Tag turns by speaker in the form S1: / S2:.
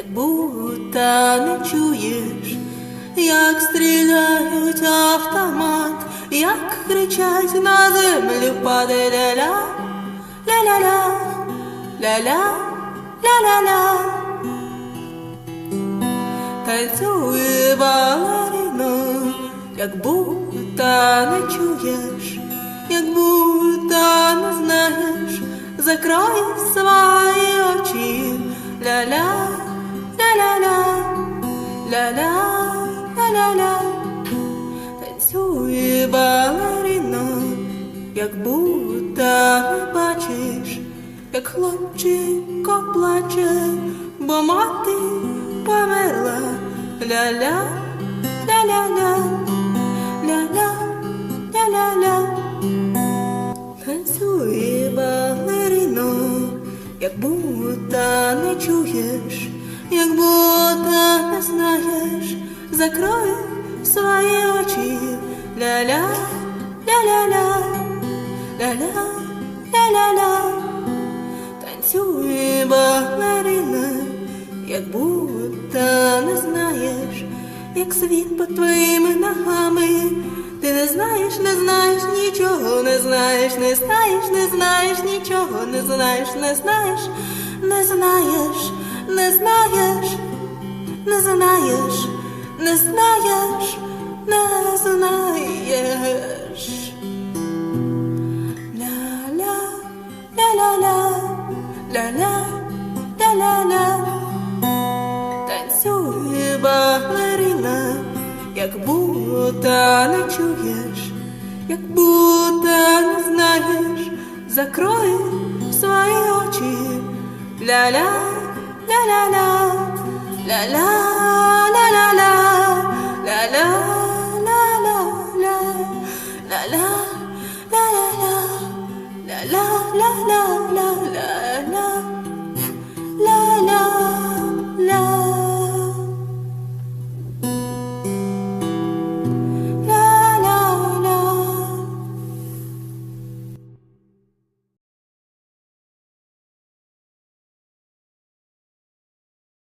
S1: як будто не чуєш, як стріляють автомат, як кричать на землю паде ля-ля, ля-ля-ля, ля-ля, ля-ля-ля. Танцює балерина, як будто не чуєш, як будто не знаєш, закрой свої очі. ля-ля ля-ля, ля-ля-ля. Танцює балерина, як будто бачиш, як хлопчико плаче, бо мати померла, ля-ля, ля-ля-ля, ля-ля, ля-ля-ля. Танцює балерина, як будто не чуєш, як будто не закрой свої очі, ля-ля, ля-ля-ля, ля-ля, ля-ля-ля. Танцює балерина, як будто не знаєш, як світ під твоїми ногами. Ти не знаєш, не знаєш нічого, не знаєш, не знаєш, не знаєш нічого, не знаєш, не знаєш, не знаєш, не знаєш, не знаєш, не знаєш, не знаєш. Ля-ля, ля-ля-ля, ля-ля, ля-ля-ля. Танцює балерина, як будто не чуєш, як будто не знаєш, закрой свої очі. Ля-ля, ля-ля-ля, ля-ля, ля-ля, ля-ля-ля,